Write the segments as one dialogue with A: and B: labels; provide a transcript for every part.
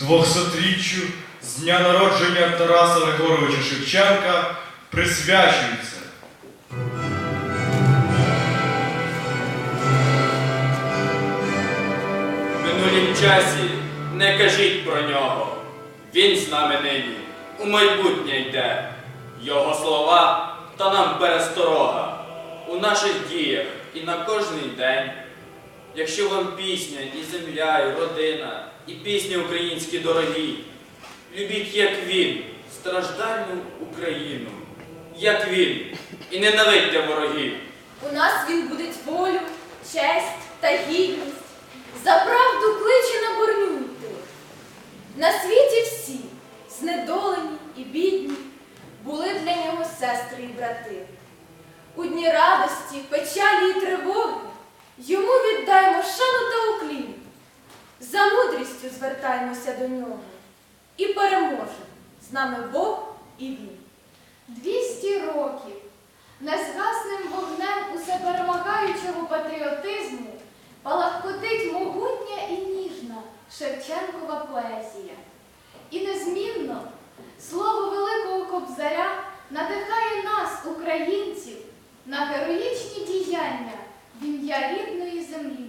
A: 200-річчю з дня народження Тараса Григоровича Шевченка присвячується.
B: В минулім часі не кажіть про нього. Він з нами нині, у майбутнє йде. Його слова та нам пересторога у наших діях і на кожний день. Якщо вам пісня, і земля, і родина, і пісні українські дорогі, любіть, як він, страждальну Україну, як він, і ненавидьте ворогів.
C: У нас він будить волю, честь та гідність. За правду кличе на борню. На світі всі, знедолені і бідні, були для нього сестри і брати. У дні радості, печалі мудрістю звертаймося до нього і переможе з нами Бог і він.
D: Двісті років незгасним вогнем усеперемагаючого патріотизму палахкотить могутня і ніжна Шевченкова поезія. І незмінно слово Великого Кобзаря надихає нас, українців, на героїчні діяння в ім'я рідної землі,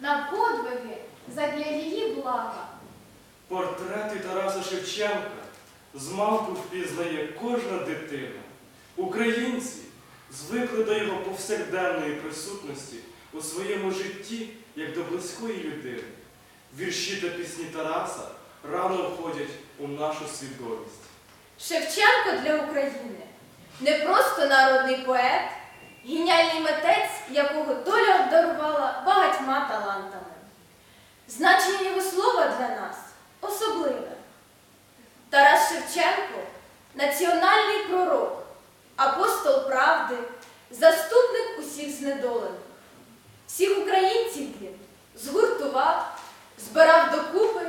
D: на подвиги задля її блага.
A: Портрети Тараса Шевченка змалку впізнає кожна дитина. Українці звикли до його повсякденної присутності у своєму житті як до близької людини. Вірші та пісні Тараса рано входять у нашу свідомість.
C: Шевченко для України не просто народний поет, геніальний митець, якого доля обдарувала багатьма талантами. Значення його слова для нас особливе. Тарас Шевченко національний пророк, апостол правди, заступник усіх знедолених. Всіх українців він згуртував, збирав докупи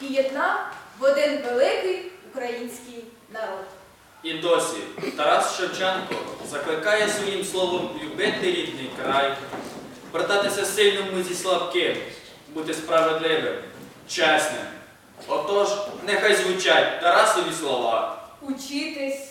C: і єднав в один великий український народ.
B: І досі Тарас Шевченко закликає своїм словом любити рідний край, брататися сильному зі слабким, бути справедливим, чесним. Отож, нехай звучать Тарасові слова.
E: Учітесь,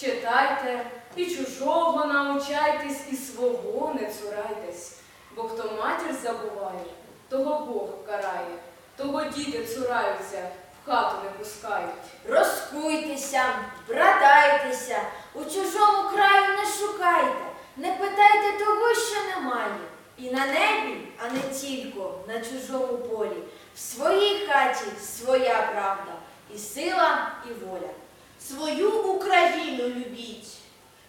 E: читайте, і чужого научайтесь, і свого не цурайтесь. Бо хто матір забуває, того Бог карає, того діти цураються, в хату не пускають.
C: Розкуйтеся, братайтеся, у чужому краю не шукайте, не питайте того, що немає. І на небі, а не тільки на чужому полі. В своїй хаті своя правда, і сила, і воля.
F: Свою Україну любіть,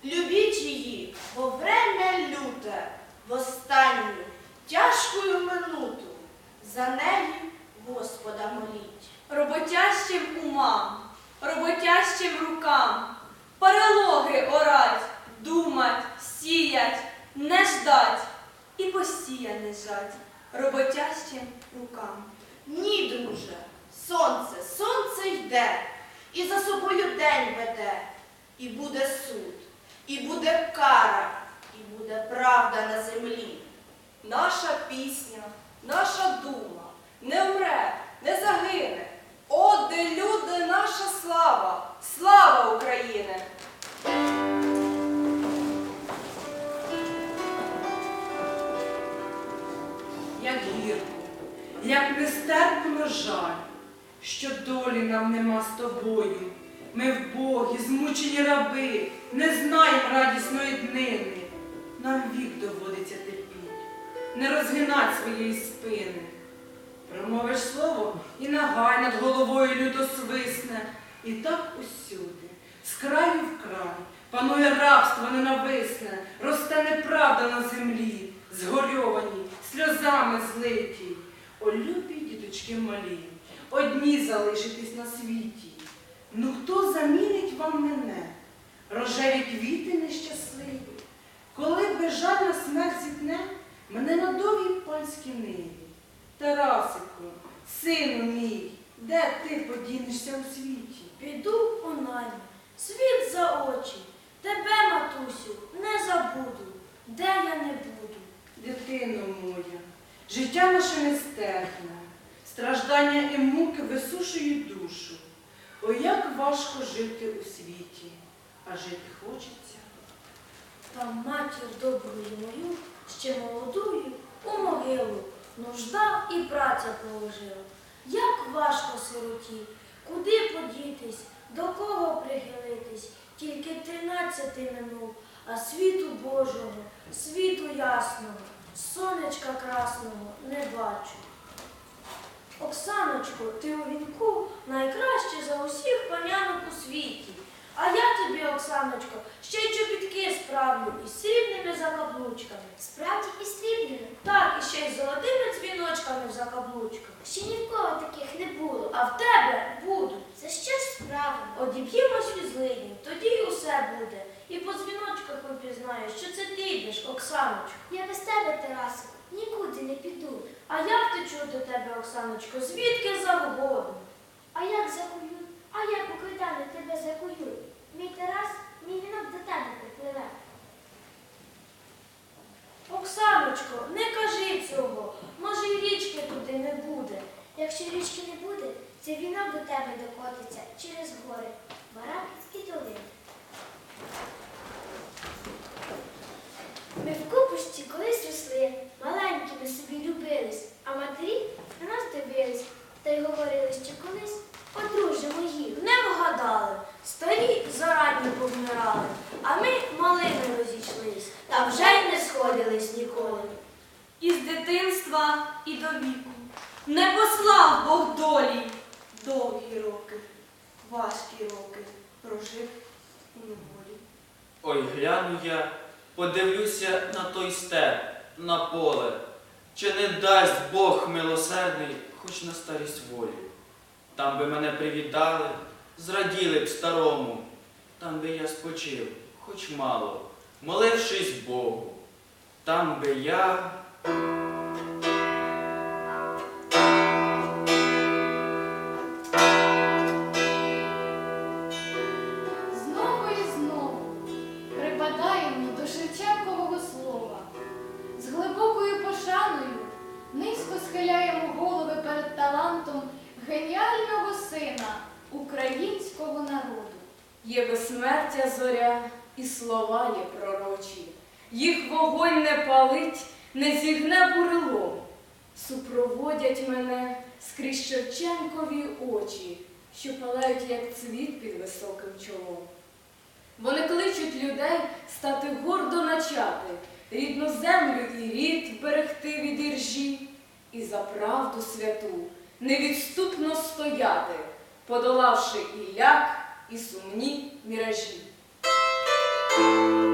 F: любіть її во время люте, в останню тяжкую минуту. За неї Господа моліть.
G: роботящим умам, роботящим рукам, перелоги орать, думать, сіять, не ждать і посіяне жать, роботящим рукам.
F: Ні, друже, сонце, сонце йде, і за собою день веде, і буде суд, і буде кара, і буде правда на землі.
G: Наша пісня, наша дума не вмре, не загине. О, де люди, наша слава, слава України!
H: як гірко, як нестерпно жаль, що долі нам нема з тобою. Ми вбогі, змучені раби, не знаємо радісної днини. Нам вік доводиться терпіть, не розгинать своєї спини. Промовиш слово і нагай над головою люто свисне. І так усюди, з краю в край, панує рабство ненависне, росте неправда на землі, згорьовані, сльозами злиті. О, любі діточки малі, одні залишитесь на світі. Ну хто замінить вам мене? Рожеві квіти нещасливі, коли безжальна смерть зітне мене на довгій панській ниві. Тарасику, сину мій, де ти подінешся у світі?
F: Піду у нані, світ за очі, тебе, матусю, не забуду, де я не буду.
H: Дитино моя, життя наше нестерпне, страждання і муки висушують Ой, як важко жити у світі, а жити хочеться.
I: Та матір добрую мою, ще молодую, у могилу, нужда і праця положила. Як важко сироті, куди подітись, до кого прихилитись, тільки тринадцяти минув, а світу Божого, світу ясного, сонечка красного не бачу. Оксаночко, ти у вінку найкраще за усіх панянок у світі. А я тобі, Оксаночко, ще й чобітки справлю із срібними закаблучками.
J: Справді і срібними.
I: Так, і ще й золотими дзвіночками в закаблучках.
J: Ще ні в кого таких не було.
I: А в тебе будуть.
J: Це щось справимо.
I: Одіб'ємось від тоді й усе буде. І по дзвіночках випізнаю, що це ти йдеш, Оксаночко.
J: Я без тебе, Тарасику, нікуди не піду.
I: А я втечу до тебе, Оксаночко, звідки завгодно.
J: А як закую? А я покидаю тебе закую. Мій Тарас, мій вінок до тебе припливе.
I: Оксаночко, не кажи цього. Може, й річки туди не буде.
J: Якщо річки не буде, цей вінок до тебе через гори, Бараківські долини. Ми в купусті колись росли, маленькими собі любились, а матері на нас дивились та й говорили, що колись одружимо їх.
I: Не вгадали. Старі зарадні повмирали, а ми малими розійшлись, та вже й не сходились ніколи.
G: Із дитинства і до віку не послав Бог долі. Довгі роки, важкі роки прожив у неволі.
B: Ой, гляну я, подивлюся на той степ, на поле. Чи не дасть Бог милосердний, хоч на старість волі. Там би мене привітали, зраділи б старому, там би я спочив, хоч мало, молившись Богу. Там би я.
E: Зоря, і слова є пророчі. Їх вогонь не палить, не зігне бурелом. Супроводять мене скрізь Шевченкові очі, що палають, як цвіт під високим чолом. Вони кличуть людей стати гордо начати, рідну землю і рід берегти від іржі, і за правду святу невідступно стояти, подолавши і ляк, і сумні міражі. Thank you.